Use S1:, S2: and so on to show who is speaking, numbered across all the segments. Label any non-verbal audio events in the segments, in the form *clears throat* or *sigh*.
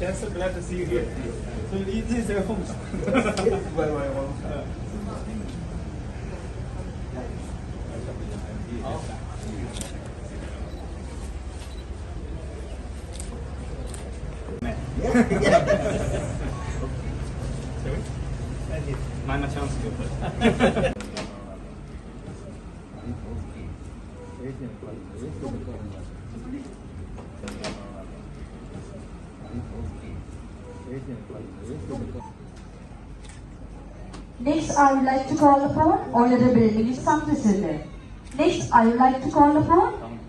S1: Yes, so glad to see you here. So this is your home.
S2: By my home.
S1: Mana chance you
S3: Next, I would like to call upon Honorable Minister Samdasundar. Next, I would like to call upon,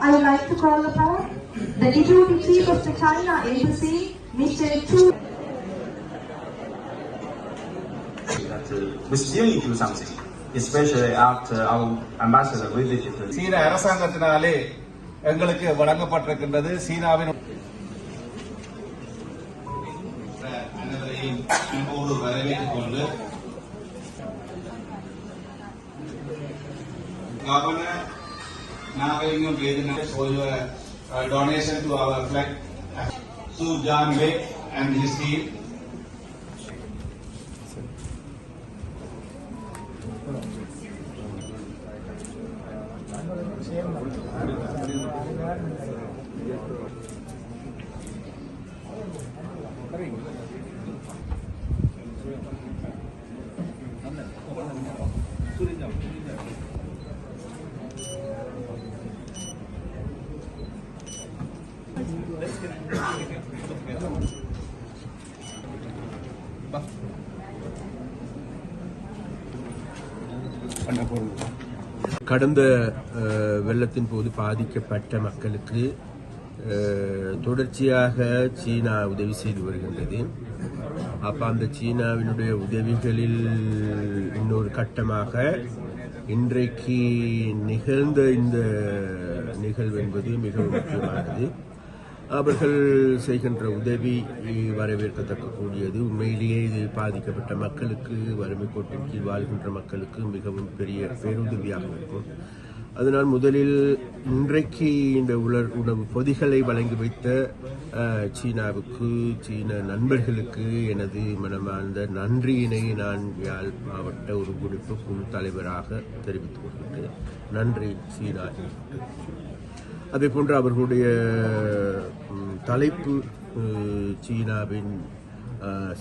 S3: I would like to call upon the Deputy Chief of the China Embassy, Mr. Chu.
S4: that uh, we still need to do something, especially after our ambassador visited the
S2: சீன அரசாங்கத்தினாலே எங்களுக்கு வழங்கப்பட்டிருக்கின்றது சீனாவின் அன்போடு வரவேற்றுக் கொண்டு Governor, now we will pay the for your uh, donation to our flag to John Wick and his team.
S5: கடந்த வெள்ளத்தின் போது பாதிக்கப்பட்ட மக்களுக்கு தொடர்ச்சியாக சீனா உதவி செய்து வருகின்றது. அப்போ அந்த சீனாவினுடைய உதவிகளில் இன்னொரு கட்டமாக இன்றைக்கு நிகழ்ந்த இந்த நிகழ்வு என்பது மிகவும் முக்கியமானது. அவர்கள் செய்கின்ற உதவி வரவேற்கத்தக்கக்கூடியது. உண்மையிலேயே இது பாதிக்கப்பட்ட மக்களுக்கு வறுமை கோட்டின் கீழ் வாழ்கின்ற மக்களுக்கு மிகவும் பெரிய பேருதவியாக இருக்கும். அதனால் முதலில் இன்றைக்கு இந்த உலர் உணவு பொதிகளை வழங்கி வைத்த சீனாவுக்கு சீன நண்பர்களுக்கு எனது மனமார்ந்த நன்றியினை நான் யாழ் மாவட்ட ஒரு குழு தலைவராக தெரிவித்துக் கொள்கின்றேன். நன்றி சீனா. அதே போன்று அவர்களுடைய தலைப்பு சீனாவின்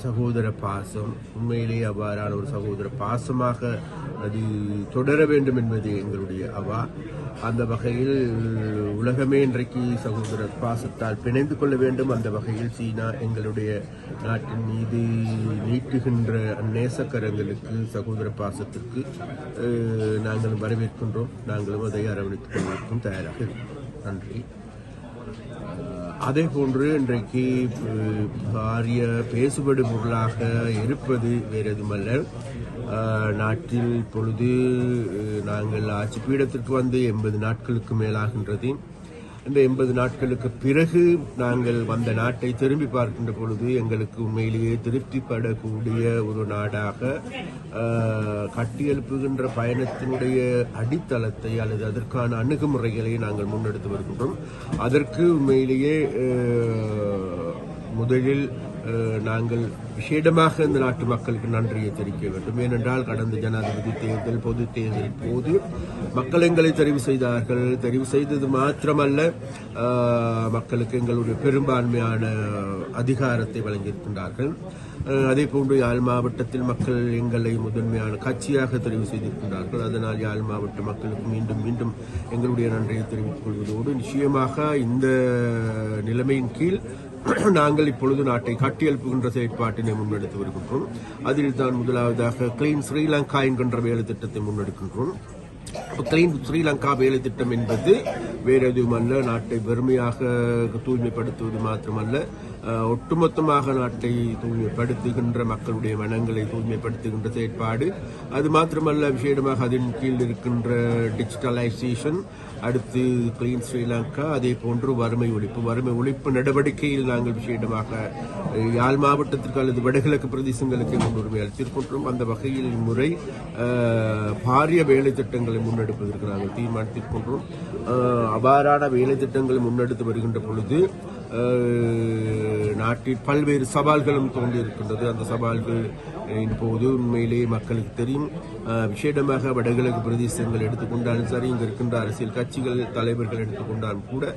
S5: சகோதர பாசம். உண்மையிலேயே அவ்வாறான ஒரு சகோதர பாசமாக அது தொடர வேண்டும் என்பது எங்களுடைய அவா. அந்த வகையில் உலகமே இன்றைக்கு சகோதர பாசத்தால் பிணைந்து கொள்ள வேண்டும். அந்த வகையில் சீனா எங்களுடைய நாட்டின் மீது நீட்டுகின்ற நேசக்கரங்களுக்கு சகோதர பாசத்திற்கு நாங்கள் வரவேற்கின்றோம். நாங்களும் அதை அரவணைத்துக் கொள்வதற்கும் தயாராக இருக்கிறோம் நன்றி. அதே போன்று இன்றைக்கு பாரிய பேசுபடு பொருளாக இருப்பது வேறு எதுமல்ல நாட்டில் பொழுது நாங்கள் ஆட்சி பீடத்திற்கு வந்து எண்பது நாட்களுக்கு மேலாகின்றது. இந்த எண்பது நாட்களுக்கு பிறகு நாங்கள் வந்த நாட்டை திரும்பி பார்க்கின்ற பொழுது எங்களுக்கு உண்மையிலேயே திருப்திப்படக்கூடிய ஒரு நாடாக கட்டியெழுப்புகின்ற பயணத்தினுடைய அடித்தளத்தை அல்லது அதற்கான அணுகுமுறைகளை நாங்கள் முன்னெடுத்து வருகின்றோம். அதற்கு உண்மையிலேயே முதலில் நாங்கள் விஷேடமாக இந்த நாட்டு மக்களுக்கு நன்றியை தெரிவிக்க வேண்டும். ஏனென்றால் கடந்த ஜனாதிபதி தேர்தல் பொது தேர்தல் போது மக்கள் எங்களை தெரிவு செய்தார்கள். தெரிவு செய்தது மாத்திரமல்ல மக்களுக்கு எங்களுடைய பெரும்பான்மையான அதிகாரத்தை வழங்கியிருக்கின்றார்கள். அதே போன்று யாழ் மாவட்டத்தில் மக்கள் எங்களை முதன்மையான கட்சியாக தெரிவு செய்திருக்கின்றார்கள். அதனால் யாழ் மாவட்ட மக்களுக்கு மீண்டும் மீண்டும் எங்களுடைய நன்றியை தெரிவித்துக் கொள்வதோடு நிச்சயமாக இந்த நிலைமையின் கீழ் *clears throat* நாங்கள் இப்பொழுது நாட்டை கட்டியெழுப்புகின்ற செயற்பாட்டினை முன்னெடுத்து வருகின்றோம். அதில் தான் முதலாவதாக கிளீன் ஸ்ரீலங்கா என்கின்ற வேலை திட்டத்தை முன்னெடுக்கின்றோம். கிளீன் ஸ்ரீலங்கா வேலை திட்டம் என்பது வேற எதுவுமல்ல நாட்டை வெறுமையாக தூய்மைப்படுத்துவது மாத்திரமல்ல ஒட்டுமொத்தமாக நாட்டை தூய்மைப்படுத்துகின்ற மக்களுடைய மனங்களை தூய்மைப்படுத்துகின்ற செயற்பாடு. அது மாத்திரமல்ல விசேடமாக அதன் கீழ் இருக்கின்ற டிஜிட்டலைசேஷன் அடுத்து கிளீன் ஸ்ரீலங்கா அதே போன்று வறுமை ஒழிப்பு. வறுமை ஒழிப்பு நடவடிக்கையில் நாங்கள் விஷயமாக யாழ் மாவட்டத்திற்கு அல்லது வடகிழக்கு பிரதேசங்களுக்கு முன்னுரிமை அளித்திருக்கின்றோம். அந்த வகையில் இம்முறை பாரிய வேலை திட்டங்களை முன்னெடுப்பதற்கு நாங்கள் தீர்மானித்திருக்கின்றோம். அவ்வாறான வேலை திட்டங்களை முன்னெடுத்து வருகின்ற பொழுது நாட்டில் பல்வேறு சவால்களும் தோன்றியிருக்கின்றது. அந்த சவால்கள் போது உண்மையிலே மக்களுக்கு தெரியும். விசேடமாக வடகிழக்கு பிரதேசங்கள் எடுத்துக்கொண்டாலும் சரி இங்கு இருக்கின்ற அரசியல் கட்சிகள் தலைவர்கள் எடுத்துக்கொண்டாலும் கூட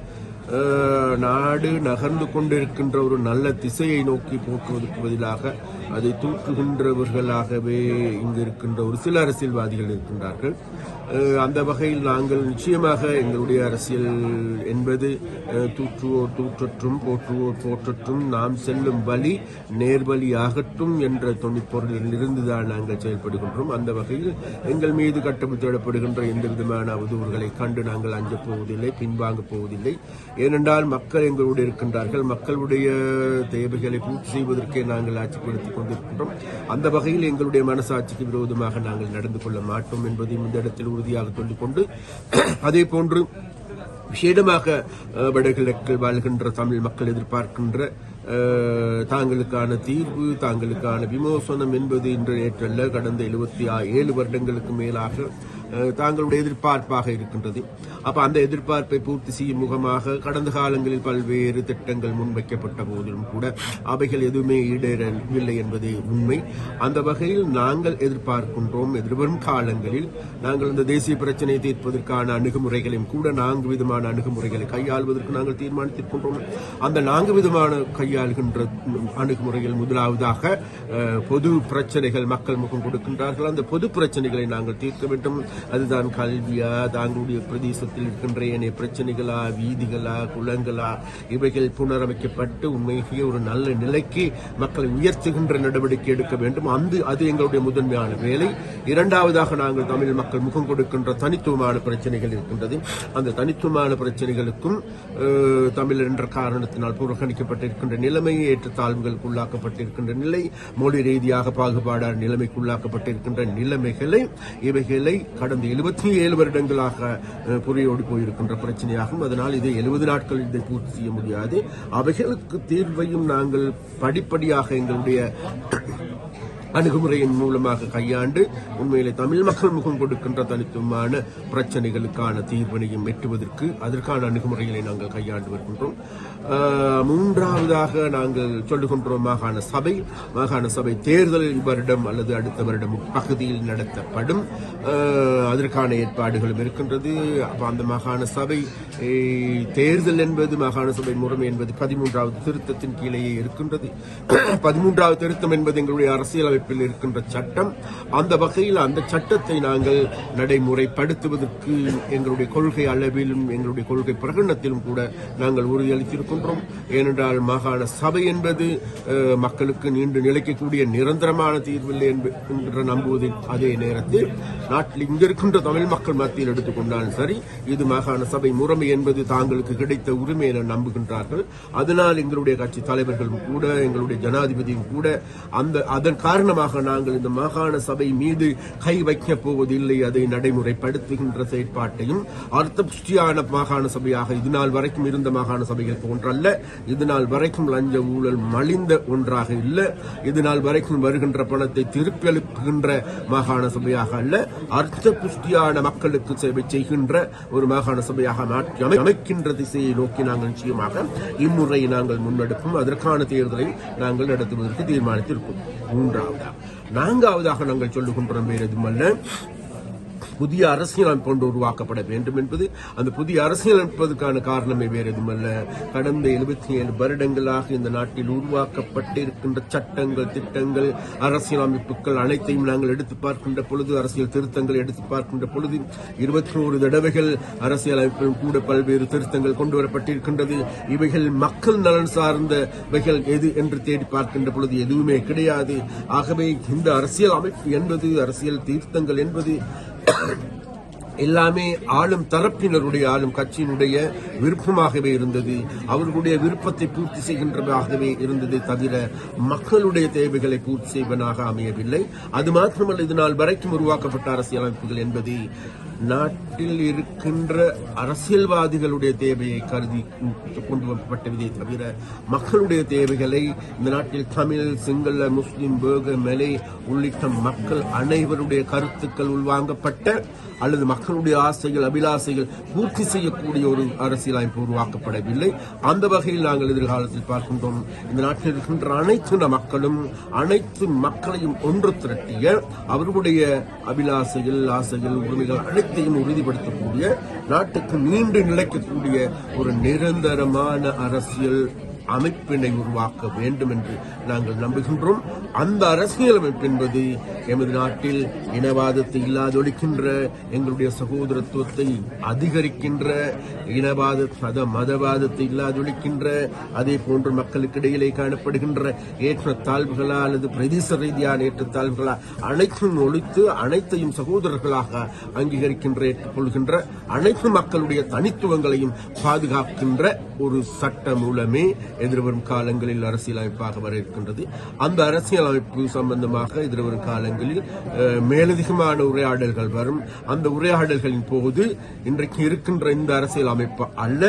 S5: நாடு நகர்ந்து கொண்டிருக்கின்ற ஒரு நல்ல திசையை நோக்கி போக்குவதற்கு பதிலாக அதை தூக்குகின்றவர்களாகவே இங்கு இருக்கின்ற ஒரு சில அரசியல்வாதிகள் இருக்கின்றார்கள். அந்த வகையில் நாங்கள் நிச்சயமாக எங்களுடைய அரசியல் என்பது தூற்றுவோர் தூற்றற்றும் போற்றுவோர் போற்றற்றும் நாம் செல்லும் வழி நேர்வழியாகட்டும் என்ற தொனிப்பொருளில் இருந்துதான் நாங்கள் செயல்படுகின்றோம் அந்த வகையில் எங்கள் மீது கட்டமைத்திடப்படுகின்ற எந்த விதமான அவதூறுகளை கண்டு நாங்கள் அஞ்சப் போவதில்லை பின்வாங்கப் போவதில்லை. ஏனென்றால் மக்கள் எங்களோடு இருக்கின்றார்கள். மக்களுடைய தேவைகளை பூர்த்தி செய்வதற்கே நாங்கள் ஆட்சிப்படுத்திக் கொண்டிருக்கின்றோம். அந்த வகையில் எங்களுடைய மனசாட்சிக்கு விரோதமாக நாங்கள் நடந்து கொள்ள மாட்டோம் என்பதையும் இந்த இடத்தில் உறுதியாக சொல்லிக்கொண்டு அதே போன்று விசேடமாக வடகிழக்கில் வாழ்கின்ற தமிழ் மக்கள் எதிர்பார்க்கின்ற தாங்களுக்கான தீர்வு தாங்களுக்கான விமோசனம் என்பது இன்று நேற்றல்ல கடந்த எழுபத்தி ஏழு வருடங்களுக்கு மேலாக தாங்களுடைய எதிர்பார்ப்பாக இருக்கின்றது. அப்ப அந்த எதிர்பார்ப்பை பூர்த்தி செய்யும் முகமாக கடந்த காலங்களில் பல்வேறு திட்டங்கள் முன்வைக்கப்பட்ட போதிலும் கூட அவைகள் எதுவுமே ஈடேறவில்லை என்பது உண்மை. அந்த வகையில் நாங்கள் எதிர்பார்க்கின்றோம் எதிர்வரும் காலங்களில் நாங்கள் இந்த தேசிய பிரச்சனையை தீர்ப்பதற்கான அணுகுமுறைகளையும் கூட நான்கு விதமான அணுகுமுறைகளை கையாள்வதற்கு நாங்கள் தீர்மானித்திருக்கின்றோம். அந்த நான்கு விதமான கையாளுகின்ற அணுகுமுறைகள் முதலாவதாக பொது பிரச்சனைகள் மக்கள் முகம் கொடுக்கின்றார்கள். அந்த பொது பிரச்சனைகளை நாங்கள் தீர்க்க வேண்டும். அதுதான் கல்வியா? தாங்களுடைய பிரதேசத்தில் இருக்கின்ற ஏனைய பிரச்சனைகளா வீதிகளா குளங்களா இவைகள் புனரமைக்கப்பட்டு உண்மையிலேயே ஒரு நல்ல நிலைக்கு மக்களை உயர்த்துகின்ற நடவடிக்கை எடுக்க வேண்டும். அந்த அது எங்களுடைய முதன்மையான வேலை. இரண்டாவதாக நாங்கள் தமிழ் மக்கள் முகம் கொடுக்கின்ற தனித்துவமான பிரச்சனைகள் இருக்கின்றது. அந்த தனித்துவமான பிரச்சனைகளுக்கும் தமிழ் தமிழர் என்ற காரணத்தினால் புறக்கணிக்கப்பட்டிருக்கின்ற நிலைமை ஏற்றத்தாழ்வுகளுக்கு உள்ளாக்கப்பட்டிருக்கின்ற நிலை மொழி ரீதியாக பாகுபாடான நிலைமைக்குள்ளாக்கப்பட்டிருக்கின்ற நிலைமைகளை இவைகளை கடந்த எழுபத்தி ஏழு வருடங்களாக புரிய புரியோடி போயிருக்கின்ற பிரச்சனையாகும். அதனால் இதை எழுபது நாட்கள் இதை பூர்த்தி செய்ய முடியாது. அவைகளுக்கு தீர்வையும் நாங்கள் படிப்படியாக எங்களுடைய அணுகுமுறையின் மூலமாக கையாண்டு உண்மையிலே தமிழ் மக்கள் முகம் கொடுக்கின்ற தனித்துவமான பிரச்சனைகளுக்கான தீர்வினையும் எட்டுவதற்கு அதற்கான அணுகுமுறைகளை நாங்கள் கையாண்டு வருகின்றோம். மூன்றாவதாக நாங்கள் சொல்லுகின்றோம் மாகாண சபை. மாகாண சபை தேர்தல் வருடம் அல்லது அடுத்த வருடம் பகுதியில் நடத்தப்படும். அதற்கான ஏற்பாடுகளும் இருக்கின்றது. அப்போ அந்த மாகாண சபை தேர்தல் என்பது மாகாண சபை முறைமை என்பது பதிமூன்றாவது திருத்தத்தின் கீழேயே இருக்கின்றது. பதிமூன்றாவது திருத்தம் என்பது எங்களுடைய அரசியலமைப்பில் இருக்கின்ற சட்டம் அந்த வகையில் அந்த சட்டத்தை நாங்கள் நடைமுறைப்படுத்துவதற்கு எங்களுடைய கொள்கை அளவிலும் எங்களுடைய கொள்கை பிரகடனத்திலும் கூட நாங்கள் உறுதியளித்திருக்கின்றோம். ஏனென்றால் மாகாண சபை என்பது மக்களுக்கு நீண்டு நிலைக்கக்கூடிய நிரந்தரமான தீர்வில்லை என்று என்ற நம்புவதில் அதே நேரத்தில் நாட்டில் இங்கிருக்கின்ற தமிழ் மக்கள் மத்தியில் எடுத்துக்கொண்டாலும் சரி இது மாகாண சபை முறைமை என்பது தாங்களுக்கு கிடைத்த உரிமை என நம்புகின்றார்கள். அதனால் எங்களுடைய கட்சி தலைவர்களும் கூட எங்களுடைய ஜனாதிபதியும் கூட அந்த அதன் காரணம் பூர்ணமாக நாங்கள் இந்த மாகாண சபை மீது கை வைக்கப் போவதில்லை. அதை நடைமுறைப்படுத்துகின்ற செயற்பாட்டையும் அர்த்த புஷ்டியான மாகாண சபையாக இதுநாள் வரைக்கும் இருந்த மாகாண சபைகள் போன்றல்ல. இதுநாள் வரைக்கும் லஞ்ச ஊழல் மலிந்த ஒன்றாக இல்லை. இதுநாள் வரைக்கும் வருகின்ற பணத்தை திருப்பி அளிக்கின்ற மாகாண சபையாக அல்ல. அர்த்த புஷ்டியான மக்களுக்கு சேவை செய்கின்ற ஒரு மாகாண சபையாக மாற்றி அமைக்கின்ற திசையை நோக்கி நாங்கள் நிச்சயமாக இம்முறை நாங்கள் முன்னெடுப்போம். அதற்கான தேர்தலை நாங்கள் நடத்துவதற்கு தீர்மானித்திருப்போம். மூன்றாவது நான்காவதாக நாங்கள் சொல்லுகின்றோம் வேறு எதுவுமல்ல புதிய அரசியலமைப்பு ஒன்று உருவாக்கப்பட வேண்டும் என்பது அந்த புதிய அரசியலமைப்பதற்கான காரணமே வேறு எதுவுமல்ல. கடந்த எழுபத்தி ஏழு வருடங்களாக இந்த நாட்டில் உருவாக்கப்பட்டிருக்கின்ற சட்டங்கள் திட்டங்கள் அரசியலமைப்புகள் அனைத்தையும் நாங்கள் எடுத்து பார்க்கின்ற பொழுது அரசியல் திருத்தங்கள் எடுத்து பார்க்கின்ற பொழுது இருபத்தி நூறு தடவைகள் அரசியலமைப்பில் கூட பல்வேறு திருத்தங்கள் கொண்டு வரப்பட்டிருக்கின்றது. இவைகள் மக்கள் நலன் சார்ந்தவைகள் எது என்று தேடி பார்க்கின்ற பொழுது எதுவுமே கிடையாது. ஆகவே இந்த அரசியல் அமைப்பு என்பது அரசியல் தீர்த்தங்கள் என்பது எல்லாமே ஆளும் தரப்பினருடைய ஆளும் கட்சியினுடைய விருப்பமாகவே இருந்தது. அவர்களுடைய விருப்பத்தை பூர்த்தி செய்கின்றதாகவே இருந்தது தவிர மக்களுடைய தேவைகளை பூர்த்தி செய்வனாக அமையவில்லை. அது மாத்திரமல்ல இதனால் வரைக்கும் உருவாக்கப்பட்ட அரசியலமைப்புகள் என்பது நாட்டில் இருக்கின்ற அரசியல்வாதிகளுடைய தேவையை கருதி கொண்டு வரப்பட்டதே தவிர மக்களுடைய தேவைகளை இந்த நாட்டில் தமிழ் சிங்கள முஸ்லிம் பேக மலை உள்ளிட்ட மக்கள் அனைவருடைய கருத்துக்கள் உள்வாங்கப்பட்ட அல்லது மக்களுடைய ஆசைகள் அபிலாசைகள் பூர்த்தி செய்யக்கூடிய ஒரு அரசியலமைப்பு உருவாக்கப்படவில்லை. அந்த வகையில் நாங்கள் எதிர்காலத்தில் பார்க்கின்றோம். இந்த நாட்டில் இருக்கின்ற அனைத்து மக்களும் அனைத்து மக்களையும் ஒன்று திரட்டிய அவர்களுடைய அபிலாசைகள் ஆசைகள் உரிமைகள் அனைத்து அனைத்தையும் உறுதிப்படுத்தக்கூடிய நாட்டுக்கு நீண்டு நிலைக்கக்கூடிய ஒரு நிரந்தரமான அரசியல் அமைப்பினை உருவாக்க வேண்டும் என்று நாங்கள் நம்புகின்றோம். அந்த அரசியலமைப்பு என்பது எமது நாட்டில் இனவாதத்தை இல்லாதொழிக்கின்ற எங்களுடைய சகோதரத்துவத்தை அதிகரிக்கின்ற இனவாத மத மதவாதத்தை இல்லாதொழிக்கின்ற அதே போன்று மக்களுக்கு இடையிலே காணப்படுகின்ற ஏற்றத்தாழ்வுகளா அல்லது பிரதேச ரீதியான ஏற்றத்தாழ்வுகளா அனைத்தும் ஒழித்து அனைத்தையும் சகோதரர்களாக அங்கீகரிக்கின்ற ஏற்றுக்கொள்கின்ற அனைத்து மக்களுடைய தனித்துவங்களையும் பாதுகாக்கின்ற ஒரு சட்ட மூலமே எதிர்வரும் காலங்களில் அரசியலமைப்பாக வர இருக்கின்றது. அந்த அரசியலமைப்பு சம்பந்தமாக எதிர்வரும் காலங்களில் மேலதிகமான உரையாடல்கள் வரும். அந்த உரையாடல்களின் போது இன்றைக்கு இருக்கின்ற இந்த அரசியல் அமைப்பு அல்ல.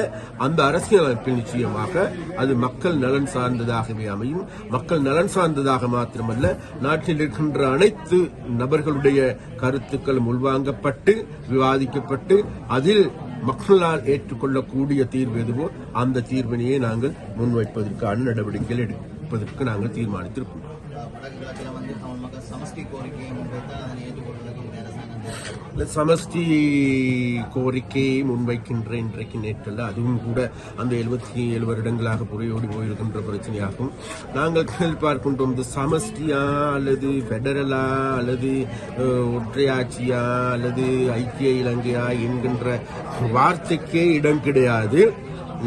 S5: அந்த அரசியலமைப்பில் நிச்சயமாக அது மக்கள் நலன் சார்ந்ததாகவே அமையும். மக்கள் நலன் சார்ந்ததாக மாத்திரமல்ல நாட்டில் இருக்கின்ற அனைத்து நபர்களுடைய கருத்துக்களும் உள்வாங்கப்பட்டு விவாதிக்கப்பட்டு அதில் மக்களால் ஏற்றுக்கொள்ளக்கூடிய தீர்வு எதுவோ அந்த தீர்வினையே நாங்கள் முன்வைப்பதற்கான நடவடிக்கைகள் எடுப்பதற்கு நாங்கள் தீர்மானித்திருக்கிறோம். இல்ல, சமஷ்டி கோரிக்கையை முன்வைக்கின்ற இன்றைக்கு நேற்றல்ல அதுவும் கூட அந்த எழுபத்தி ஏழு வருடங்களாக புறையோடி போயிருக்கின்ற பிரச்சனையாகும். நாங்கள் கேள்வி பார்க்கின்றோம் இந்த சமஷ்டியா அல்லது பெடரலா அல்லது ஒற்றையாட்சியா அல்லது ஐக்கிய இலங்கையா என்கின்ற வார்த்தைக்கே இடம் கிடையாது.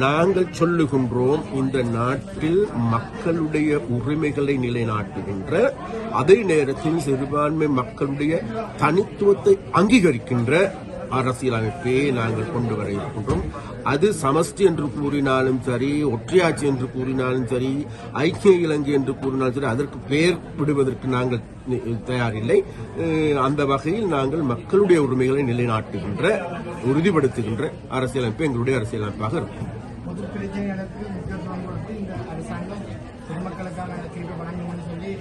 S5: நாங்கள் சொல்லுகின்றோம் இந்த நாட்டில் மக்களுடைய உரிமைகளை நிலைநாட்டுகின்ற அதே நேரத்தில் சிறுபான்மை மக்களுடைய தனித்துவத்தை அங்கீகரிக்கின்ற அரசியலமைப்பை நாங்கள் கொண்டு வர இருக்கின்றோம். அது சமஷ்டி என்று கூறினாலும் சரி ஒற்றையாட்சி என்று கூறினாலும் சரி ஐக்கிய இலங்கை என்று கூறினாலும் சரி அதற்கு பெயர் விடுவதற்கு நாங்கள் தயாரில்லை. அந்த வகையில் நாங்கள் மக்களுடைய உரிமைகளை நிலைநாட்டுகின்ற உறுதிப்படுத்துகின்ற அரசியலமைப்பு எங்களுடைய அரசியலமைப்பாக இருக்கும்.
S6: பொது பிரச்சனைகளுக்கு முக்கியத்துவம் கொடுத்து இந்த அரசாங்கம் பொதுமக்களுக்கான தீர்வு வழங்கும்னு சொல்லி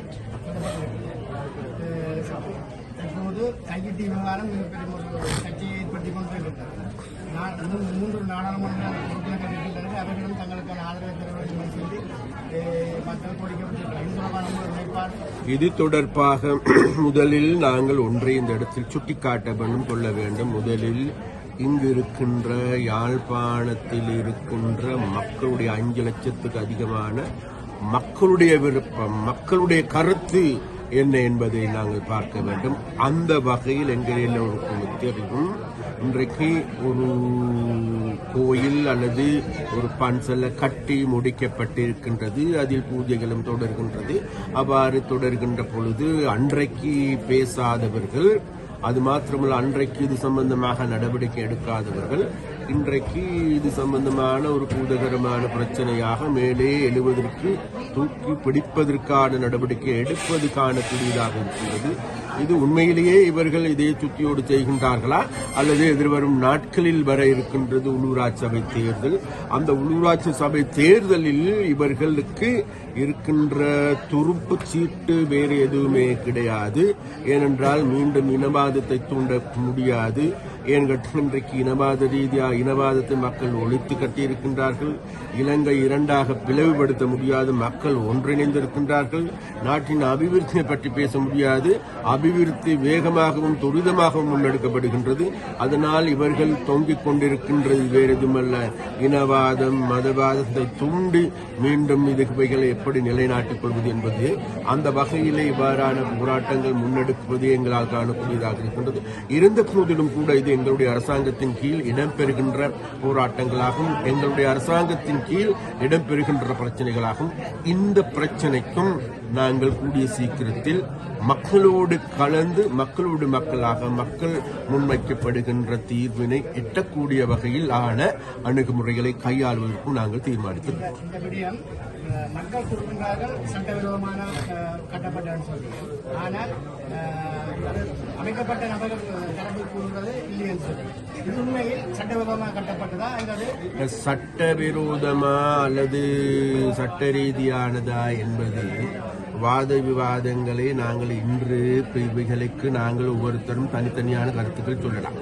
S6: தற்போது கையெட்டி விவகாரம் மிகப்பெரிய ஒரு சர்ச்சையை ஏற்படுத்தி கொண்டு இருக்கிறார் இன்னும் மூன்று நாடாளுமன்ற உறுப்பினர்கள் இருக்கின்றனர் அவர்களும் தங்களுக்கான ஆதரவை தர வேண்டும் என்று சொல்லி மக்கள் கோரிக்கை இது தொடர்பான நிலைப்பாடு.
S5: இது தொடர்பாக முதலில் நாங்கள் ஒன்றை இந்த இடத்தில் சுட்டிக்காட்ட வேண்டும் கொள்ள வேண்டும். முதலில் இங்கு இருக்கின்ற யாழ்ப்பாணத்தில் இருக்கின்ற மக்களுடைய அஞ்சு லட்சத்துக்கு அதிகமான மக்களுடைய விருப்பம் மக்களுடைய கருத்து என்ன என்பதை நாங்கள் பார்க்க வேண்டும். அந்த வகையில் எங்கள் எல்லோருக்கும் தெரியும். இன்றைக்கு ஒரு கோயில் அல்லது ஒரு பன்சல்ல கட்டி முடிக்கப்பட்டிருக்கின்றது. அதில் பூஜைகளும் தொடர்கின்றது. அவ்வாறு தொடர்கின்ற பொழுது அன்றைக்கு பேசாதவர்கள் அது மாத்திரமல்ல அன்றைக்கு இது சம்பந்தமாக நடவடிக்கை எடுக்காதவர்கள் இன்றைக்கு இது சம்பந்தமான ஒரு பூதகரமான பிரச்சனையாக மேலே எழுவதற்கு தூக்கி பிடிப்பதற்கான நடவடிக்கை எடுப்பது காணக்கூடியதாக இருக்கிறது. இது உண்மையிலேயே இவர்கள் இதை சுத்தியோடு செய்கின்றார்களா? அல்லது எதிர்வரும் நாட்களில் வர இருக்கின்றது உள்ளூராட்சி சபை தேர்தல்? அந்த உள்ளூராட்சி சபை தேர்தலில் இவர்களுக்கு இருக்கின்ற துருப்பு சீட்டு வேறு எதுவுமே கிடையாது. ஏனென்றால் மீண்டும் இனவாதத்தை தூண்ட முடியாது. ஏனென்றால் இன்றைக்கு இனவாத ரீதியாக இனவாதத்தை மக்கள் ஒழித்து கட்டியிருக்கின்றார்கள். இலங்கை இரண்டாக பிளவுபடுத்த முடியாது. மக்கள் ஒன்றிணைந்திருக்கின்றார்கள். நாட்டின் அபிவிருத்தியை பற்றி பேச முடியாது. அபிவிருத்தி வேகமாகவும் துரிதமாகவும் முன்னெடுக்கப்படுகின்றது. அதனால் இவர்கள் தொங்கிக் கொண்டிருக்கின்றது வேறு எதுவுமல்ல இனவாதம் மதவாதத்தை தூண்டி மீண்டும் இதுவைகளை எப்படி நிலைநாட்டிக் கொள்வது என்பது அந்த வகையிலே இவ்வாறான போராட்டங்கள் முன்னெடுப்பது எங்களால் காணக்கூடியதாக இருக்கின்றது. இருந்த போதிலும் கூட இது எங்களுடைய அரசாங்கத்தின் கீழ் இடம்பெறுகின்ற போராட்டங்களாகும். எங்களுடைய அரசாங்கத்தின் கீழ் இடம்பெறுகின்ற பிரச்சனைகளாகும். இந்த பிரச்சனைக்கும் நாங்கள் கூடிய சீக்கிரத்தில் மக்களோடு கலந்து மக்களோடு மக்களாக மக்கள் முன்வைக்கப்படுகின்ற தீர்வினை எட்டக்கூடிய வகையில் ஆன அணுகுமுறைகளை கையாளுவதற்கும் நாங்கள்
S6: மக்கள் சட்டவிரோதமான கட்டப்பட்டன்னு ஆனால் அமைக்கப்பட்ட நபர்கள் தரப்பு கூறுவது இது உண்மையில் சட்டவிரோதமாக கட்டப்பட்டதா? அல்லது
S5: சட்டவிரோதமா அல்லது சட்ட ரீதியானதா என்பது வாத விவாதங்களை நாங்கள் இன்று இவைகளுக்கு நாங்கள் ஒவ்வொருத்தரும் தனித்தனியான கருத்துக்கள் சொல்லலாம்.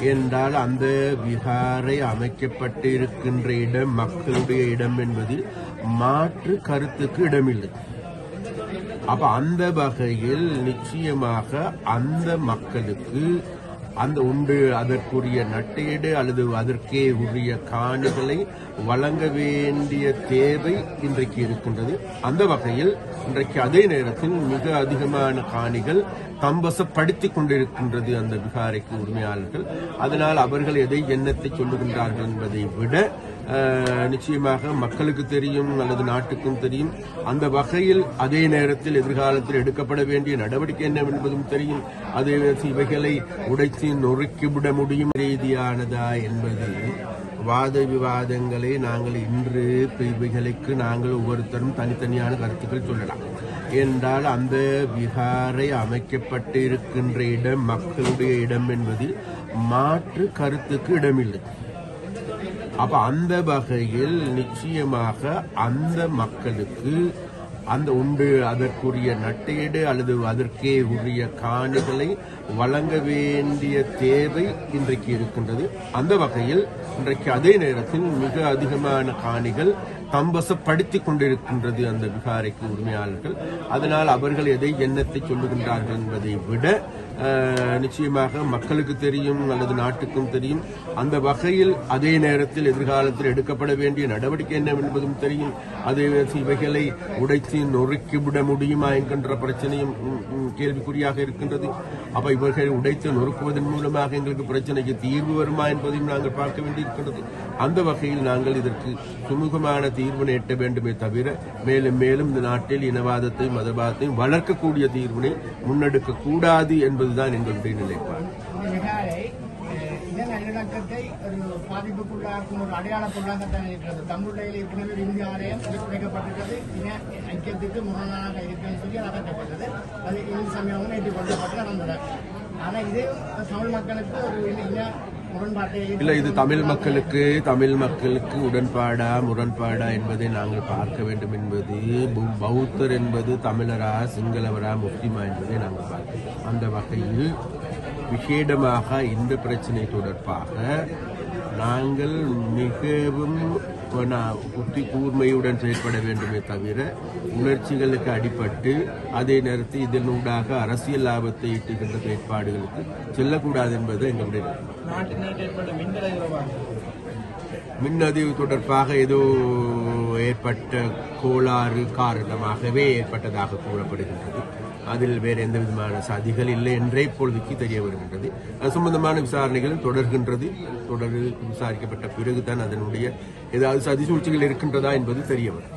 S5: என்றால் அந்த விகாரை அமைக்கப்பட்டு இருக்கின்ற இடம் மக்களுடைய இடம் என்பதில் மாற்று கருத்துக்கு இடமில்லை. அப்ப அந்த வகையில் நிச்சயமாக அந்த மக்களுக்கு அந்த உண்டு அதற்குரிய நட்டீடு அல்லது அதற்கே உரிய காணிகளை வழங்க வேண்டிய தேவை இன்றைக்கு இருக்கின்றது. அந்த வகையில் இன்றைக்கு அதே நேரத்தில் மிக அதிகமான காணிகள் தம்பசப்படுத்திக் கொண்டிருக்கின்றது அந்த விகாரைக்கு உரிமையாளர்கள். அதனால் அவர்கள் எதை எண்ணத்தை சொல்லுகின்றார்கள் என்பதை விட நிச்சயமாக மக்களுக்கு தெரியும் அல்லது நாட்டுக்கும் தெரியும். அந்த வகையில் அதே நேரத்தில் எதிர்காலத்தில் எடுக்கப்பட வேண்டிய நடவடிக்கை என்ன என்பதும் தெரியும். அதே இவைகளை உடைத்து நொறுக்கிவிட முடியும் ரீதியானதா என்பது வாத விவாதங்களை நாங்கள் இன்று இவைகளுக்கு நாங்கள் ஒவ்வொருத்தரும் தனித்தனியான கருத்துக்கள் சொல்லலாம். என்றால் அந்த விகாரை அமைக்கப்பட்டு இருக்கின்ற இடம் மக்களுடைய இடம் என்பதில் மாற்று கருத்துக்கு இடமில்லை. அப்ப அந்த வகையில் நிச்சயமாக அந்த மக்களுக்கு அந்த உண்டு அதற்குரிய நட்டீடு அல்லது அதற்கே உரிய காணிகளை வழங்க வேண்டிய தேவை இன்றைக்கு இருக்கின்றது. அந்த வகையில் இன்றைக்கு அதே நேரத்தில் மிக அதிகமான காணிகள் தம்பசப்படுத்திக் கொண்டிருக்கின்றது அந்த விகாரைக்கு உரிமையாளர்கள். அதனால் அவர்கள் எதை எண்ணத்தை சொல்லுகின்றார்கள் என்பதை விட நிச்சயமாக மக்களுக்கு தெரியும் அல்லது நாட்டுக்கும் தெரியும். அந்த வகையில் அதே நேரத்தில் எதிர்காலத்தில் எடுக்கப்பட வேண்டிய நடவடிக்கை என்ன என்பதும் தெரியும். அதே இவைகளை உடைத்து நொறுக்கிவிட முடியுமா என்கின்ற பிரச்சனையும் கேள்விக்குறியாக இருக்கின்றது. அப்ப இவர்களை உடைத்து நொறுக்குவதன் மூலமாக எங்களுக்கு பிரச்சனைக்கு தீர்வு வருமா என்பதையும் நாங்கள் பார்க்க வேண்டியிருக்கின்றது. அந்த வகையில் நாங்கள் இதற்கு சுமூகமான தீர்வினை எட்ட வேண்டுமே தவிர மேலும் மேலும் இந்த நாட்டில் இனவாதத்தையும் மதவாதத்தையும் வளர்க்கக்கூடிய தீர்வினை முன்னெடுக்க கூடாது என்பதுதான் எங்களுடைய நிலைப்பாடு
S6: இந்த விகாரை நல்லிணக்கத்தை ஒரு பாதிப்புக்குள்ளாக்கும் ஒரு அடையாள பொருளாகத்தான் இருக்கிறது. தமிழில் ஏற்கனவே ஒரு இந்திய ஆலயம் உடைக்கப்பட்டிருக்கிறது இன ஐக்கியத்துக்கு முரணாக இருக்குன்னு சொல்லி அது அகற்றப்பட்டது. அது இந்து சமயமும் ஏற்றுக்கொள்ளப்பட்டு நடந்தது ஆனால் இதே தமிழ் மக்களுக்கு ஒரு இன-
S5: இல்ல. இது தமிழ் மக்களுக்கு தமிழ் மக்களுக்கு உடன்பாடா முரண்பாடா என்பதை நாங்கள் பார்க்க வேண்டும் என்பது பௌ- பௌத்தர் என்பது தமிழரா சிங்களவரா முஸ்லிமா என்பதை நாங்கள் பார்க்கிறோம் அந்த வகையில் விசேடமாக இந்த பிரச்சனை தொடர்பாக நாங்கள் மிகவும் கூர்மையுடன் செயல்பட வேண்டுமே தவிர உணர்ச்சிகளுக்கு அடிபட்டு அதே நேரத்தில் இதனூடாக அரசியல் லாபத்தை ஈட்டுகின்ற செயற்பாடுகளுக்கு செல்லக்கூடாது என்பது எங்களுடைய மின்னதிவு தொடர்பாக ஏதோ ஏற்பட்ட கோளாறு காரணமாகவே ஏற்பட்டதாக கூறப்படுகின்றது. அதில் வேறு எந்த விதமான சதிகள் இல்லை என்றே இப்பொழுதுக்கு தெரிய வருகின்றது. அது சம்பந்தமான விசாரணைகள் தொடர்கின்றது. தொடர் விசாரிக்கப்பட்ட பிறகுதான் அதனுடைய ஏதாவது சதி சூழ்ச்சிகள் இருக்கின்றதா என்பது தெரிய வரும்